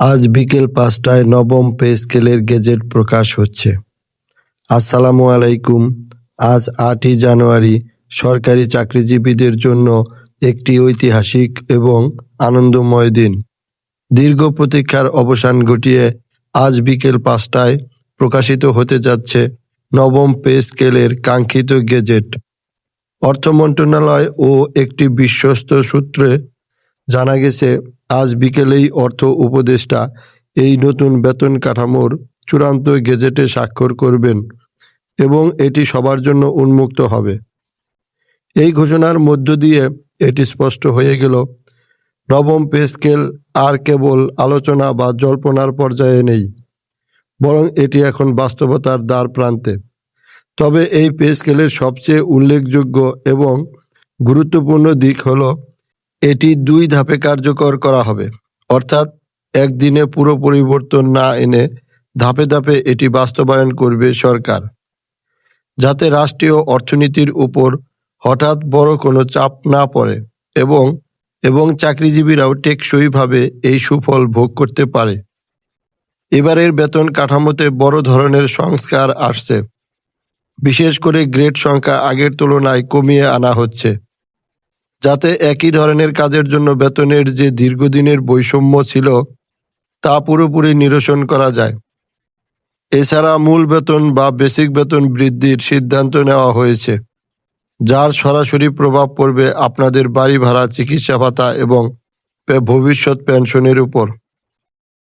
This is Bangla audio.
আজ বিকেল পাঁচটায় নবম পে স্কেলের গেজেট প্রকাশ হচ্ছে। আসসালামু আলাইকুম। আজ আটই জানুয়ারি, সরকারি চাকরিজীবীদের জন্য একটি ঐতিহাসিক এবং আনন্দময় দিন। দীর্ঘ প্রতীক্ষার অবসান ঘটিয়ে আজ বিকেল পাঁচটায় প্রকাশিত হতে যাচ্ছে নবম পে স্কেলের কাঙ্ক্ষিত গেজেট। অর্থ মন্ত্রণালয় ও একটি বিশ্বস্ত সূত্রে জানা গেছে, আজ বিকেলেই অর্থ উপদেষ্টা এই নতুন বেতন কাঠামোর চূড়ান্ত গেজেটে স্বাক্ষর করবেন এবং এটি সবার জন্য উন্মুক্ত হবে। এই ঘোষণার মধ্য দিয়ে এটি স্পষ্ট হয়ে গেল, নবম পে স্কেল আর কেবল আলোচনা বা জল্পনার পর্যায়ে নেই, বরং এটি এখন বাস্তবতার দ্বার প্রান্তে। তবে এই পে স্কেলের সবচেয়ে উল্লেখযোগ্য এবং গুরুত্বপূর্ণ দিক হলো এটি দুই ধাপে কার্যকর করা হবে। অর্থাৎ, একদিনে পুরো পরিবর্তন না এনে ধাপে ধাপে এটি বাস্তবায়ন করবে সরকার। যাতে রাষ্ট্রীয় অর্থনীতির উপর হঠাৎ বড় কোনো চাপ না পড়ে এবং এবং চাকরিজীবীরাও টেকসইভাবে এই সুফল ভোগ করতে পারে। এবারের বেতন কাঠামোতে বড় ধরনের সংস্কার আসছে। বিশেষ করে গ্রেড সংখ্যা আগের তুলনায় কমিয়ে আনা হচ্ছে। যাতে একই ধরনের কাজের জন্য বেতনের যে দীর্ঘদিনের বৈষম্য ছিল, তা পুরোপুরি নিরসন করা যায়। এছাড়া মূল বেতন বা বেসিক বেতন বৃদ্ধির সিদ্ধান্ত নেওয়া হয়েছে, যার সরাসরি প্রভাব পড়বে আপনাদের বাড়ি ভাড়া, চিকিৎসা ভাতা এবং ভবিষ্যৎ পেনশনের উপর।